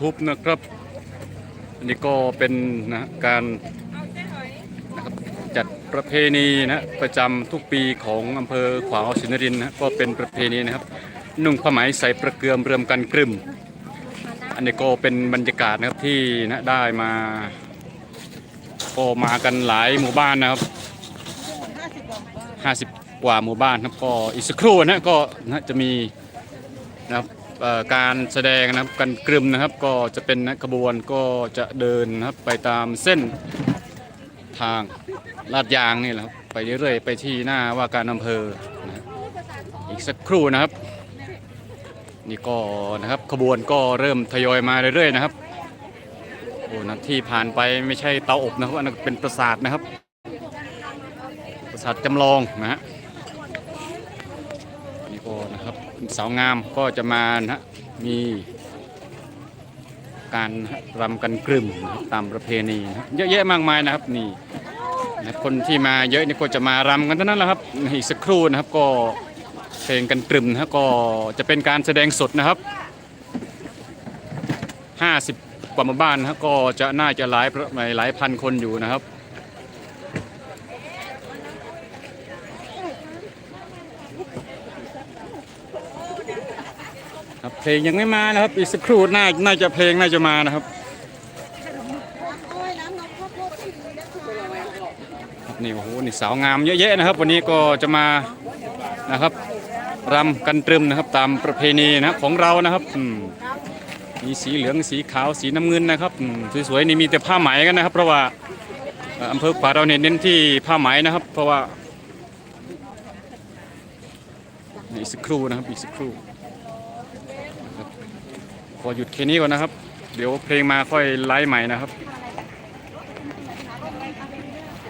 YouTube นะครับ อันนี้ก็เป็นนะการนะครับจัดประเพณีนะประจำทุกปีของอำเภอขวาวสินรินนะก็เป็นประเพณีนะครับ นุ่งผ้าไหมใส่ประเกือมเรื่มกันกรึมอันนี้ก็เป็นบรรยากาศนะครับที่นะได้มาก็มากันหลายหมู่บ้านนะครับ 50 กว่าหมู่บ้านครับก็อีกสักครู่นะก็นะจะมี นะครับการแสดงนะครับกันกรึมนะครับก็จะเป็นนะขบวนก็จะเดินนะครับไปตามเส้นทางลาดยางนี่แหละครับไปเรื่อยๆไปที่หน้าว่าการอำเภอนะอีกสักครู่นะครับ นี่ก็นะครับขบวนก็เริ่มทยอยมาเรื่อยๆนะครับโอ้นะที่ผ่านไปไม่ใช่เตาอบนะครับอันนั้นเป็นปราสาทนะครับ ปราสาทจำลองนะฮะ ก็นะครับสาวงามก็จะมานะมีการรำกันกลึมนะครับตามประเพณีนะครับเยอะแยะมากมายนะครับนี่นะคนที่มาเยอะนี่ก็จะมารำกันเท่านั้นแหละครับอีกสักครู่นะครับก็เพลงกันกลึมนะก็จะเป็นการแสดงสดนะครับ 50 กว่าหมู่บ้านนะก็จะน่าจะหลายหลายพันคนอยู่นะครับ ครับเพลงยังไม่มานะครับ อีกสักครู่น่าน่าจะเพลงน่าจะมานะครับนี่โอ้โหนี่สาวงามเยอะแยะนะครับ วันนี้ก็จะมานะครับรำกันตรึมนะครับตามประเพณีนะครับของเรานะครับอืมมีสีเหลืองสีขาวสีน้ำเงินนะครับสวยๆนี่มีแต่ผ้าไหมกันนะครับ เพราะว่าอำเภอขวาเราเนี่ยเน้นที่ผ้าไหมนะครับ เพราะว่าอีกสักครู่นะครับอีกสักครู่ ขอหยุดแค่นี้ก่อนนะครับ เดี๋ยวเพลงมาค่อยไลฟ์ใหม่นะครับ